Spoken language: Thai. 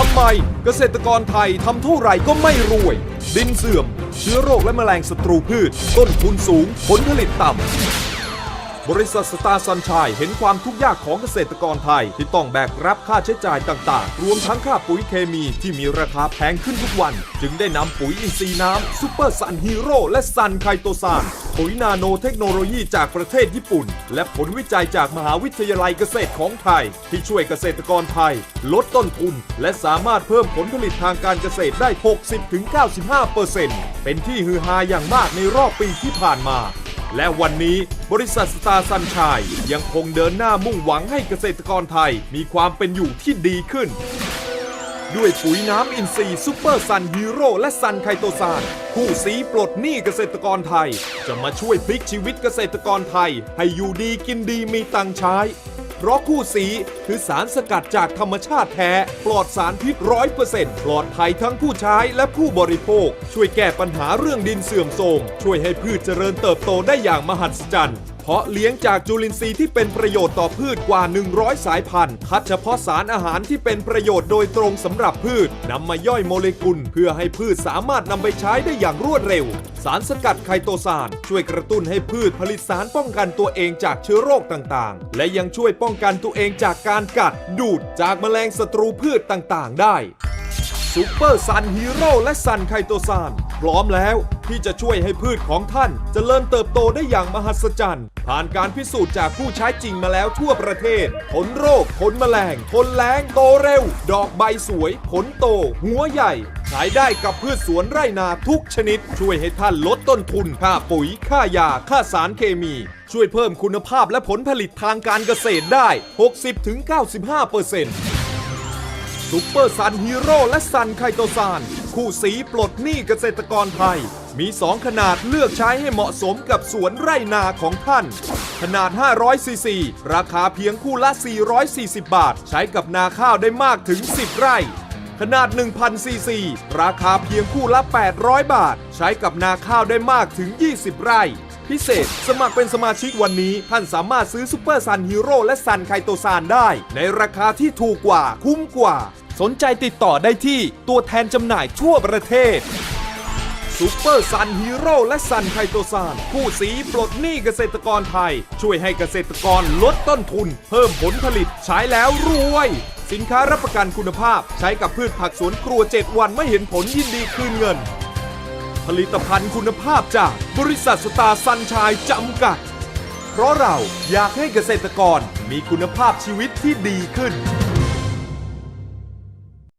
ทำไมเกษตรกรไทยทำเท่าไหร่ก็ไม่รวย ดินเสื่อม เชื้อโรคและแมลงศัตรูพืช ต้นทุนสูง ผลผลิตต่ำ บริษัทสตาร์ซันชัยเห็นความทุกข์ยากของเกษตรกรไทย ที่ต้องแบกรับค่าใช้จ่ายต่างๆ รวมทั้งค่าปุ๋ยเคมีที่มีราคาแพงขึ้นทุกวัน จึงได้นำปุ๋ยอินทรีย์น้ำซูเปอร์ซันฮีโร่และซันไคโตซาน ปุ๋ยนาโนเทคโนโลยีจากประเทศญี่ปุ่น และผลวิจัยจากมหาวิทยาลัยเกษตรของไทย ที่ช่วยเกษตรกรไทย ลดต้นทุน และสามารถเพิ่มผลผลิตทางการเกษตรได้ 60-95%เป็นที่ฮือฮาอย่างมากในรอบปีที่ผ่านมาและวันนี้บริษัทสตาร์ซันชัยยังคงเดินหน้ามุ่งหวังให้เกษตรกรไทยมีความเป็นอยู่ที่ดีขึ้น ด้วยปุ๋ยน้ำอินทรีย์ซูเปอร์ซันฮีโร่และซันไคโตซานผู้สีปลดหนี้เกษตรกรไทย จะมาช่วยพลิกชีวิตเกษตรกรไทย ให้อยู่ดีกินดีมีตังค์ใช้ เพราะคู่สีคือสารสกัดจากธรรมชาติแท้ ปลอดสารพิษร้อยเปอร์เซ็นต์ปลอดภัยทั้งผู้ใช้และผู้บริโภค ช่วยแก้ปัญหาเรื่องดินเสื่อมโทรมช่วยให้พืชเจริญเติบโตได้อย่างมหัศจรรย์ เพาะเลี้ยงจากจุลินทรีย์ที่เป็นประโยชน์ต่อพืชกว่า 100 สายพันธุ์ คัดเฉพาะสารอาหารที่เป็นประโยชน์โดยตรงสำหรับพืชนำมาย่อยโมเลกุล เพื่อให้พืชสามารถนำไปใช้ได้อย่างรวดเร็ว สารสกัดไคโตซาน ช่วยกระตุ้นให้พืชผลิตสารป้องกันตัวเองจากเชื้อโรคต่างๆ และยังช่วยป้องกันตัวเองจากการกัด ดูดจากแมลงศัตรูพืชต่างๆ ได้ซูเปอร์ซันฮีโร่และซันไคโตซาน พร้อมแล้วที่จะช่วยให้พืชของท่านจเจริญเติบโตได้อย่างมหัศจรรย์ ผ่านการพิสูจน์จากผู้ใช้จริงมาแล้วทั่วประเทศผลโรคผลแมลงทนแล้งโตเร็ว ดอกใบสวย ผลโต หัวใหญ่ ขายได้กับพืชสวนไร่นาทุกชนิด ช่วยให้ท่านลดต้นทุน ค่าปุ๋ย ค่ายา ค่าสารเคมี ช่วยเพิ่มคุณภาพและผลผลิตทางการเกษตรได้ 60-95%ซูเปอร์ซันฮีโร่และซันไคโตซาน คู่สีปลดหนี้เกษตรกรไทย มี 2 ขนาดเลือกใช้ให้เหมาะสมกับสวนไร่นาของท่าน ขนาด 500ซีซีราคาเพียงคู่ละ 440 บาท ใช้กับนาข้าวได้มากถึง 10 ไร่ ขนาด 1,000ซีซีราคาเพียงคู่ละ 800 บาท ใช้กับนาข้าวได้มากถึง 20 ไร่พิเศษ สมัครเป็นสมาชิกวันนี้ ท่านสามารถซื้อซูเปอร์ซันฮีโร่และซันไคโตซานได้ ในราคาที่ถูกกว่าคุ้มกว่า สนใจติดต่อได้ที่ตัวแทนจำหน่ายทั่วประเทศซูเปอร์ซันฮีโร่และซันไคโตซานผู้สีปลดหนี้เกษตรกรไทย ช่วยให้เกษตรกรลดต้นทุน เพิ่มผลผลิตใช้แล้วรวย สินค้ารับประกันคุณภาพ ใช้กับพืชผักสวนครัว 7 วันไม่เห็นผลยินดีคืนเงิน ผลิตภัณฑ์คุณภาพจากบริษัทสตาร์ซันชัยจำกัด เพราะเราอยากให้เกษตรกรมีคุณภาพชีวิตที่ดีขึ้น